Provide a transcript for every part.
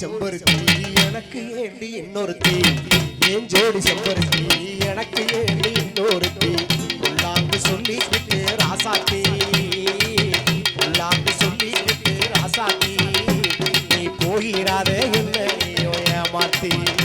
செம்பருத்தி. எனக்கு ஏண்டி இன்னொருத்தி? என் ஜோடி செம்பருத்தி? எனக்கு ஏண்டி இன்னொருத்தி? உள்ளாங்கு சொல்லிக்கிட்டு ராசாத்தி. உள்ளாங்கு சொல்லிக்கிட்டு ராசாத்தி. நீ போகிறாதே என்ன நீயோ ஏமாத்தி.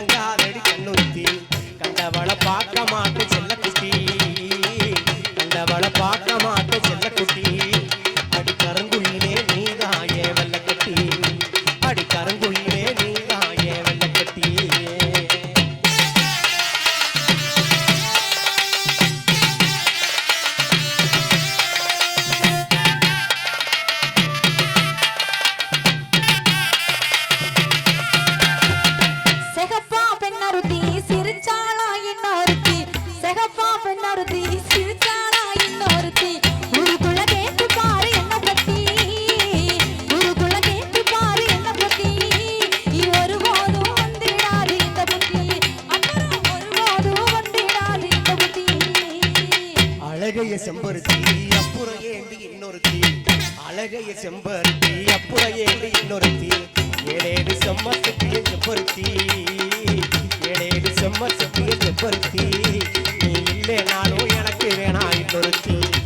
கலங்காதடி கண்ணுத்தி. கண்டவளை பார்க்க மாட்டேன். செம்பருத்தி அப்புறம் ஏண்டி இன்னொருத்தி? அழகைய செம்பருத்தி அப்புறம் ஏண்டி இன்னொருத்தி? ஏழேடு செம்மத்துக்கு செம்பருத்தி. ஏழேடு செம்மத்துக்கு செம்பருத்தி. நீ இல்லைனாலும் எனக்கு வேணா இன்னொருத்தி.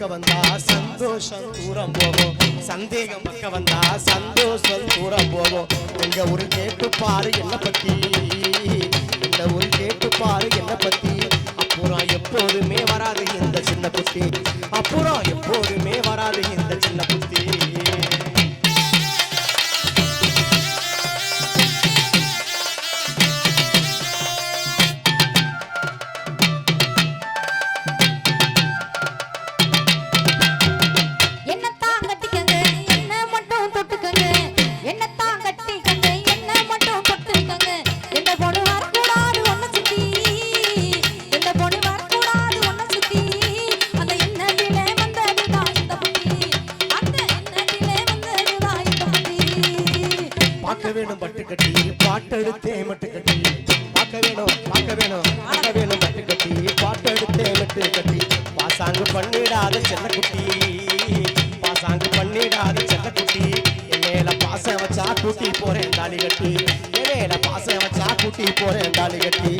பக்க வந்தா சந்தோஷம் தூரம் போகும். சந்தேகம் பக்க வந்தா சந்தோஷம் தூரம் போகும். எங்க ஒரு கேட்டு பாரு என்ன பத்தி. இந்த ஒரு கேட்டு பாரு என்ன பத்தி. அப்புறம் எப்போதுமே வராது இந்த சின்ன குட்டி. அப்புறம் பார்க்க வேணும் பட்டு கட்டி பாட்டெடுத்தே மட்டு கட்டி பார்க்க வேணும் பார்க்க வேணும் பார்க்க வேணும் பட்டு கட்டி பாட்டெடுத்தே மட்டு கட்டி பாசாங்கு பண்ணிடாத செல்லக்குட்டி. பாசாங்கு பண்ணிடாத செல்லக்குட்டி. குட்டி என்னையில பாசம் வச்சா கூட்டி போறேன் தாலி கட்டி என்னையில பாசம் வச்சா கூட்டி போறேன் தாலி கட்டி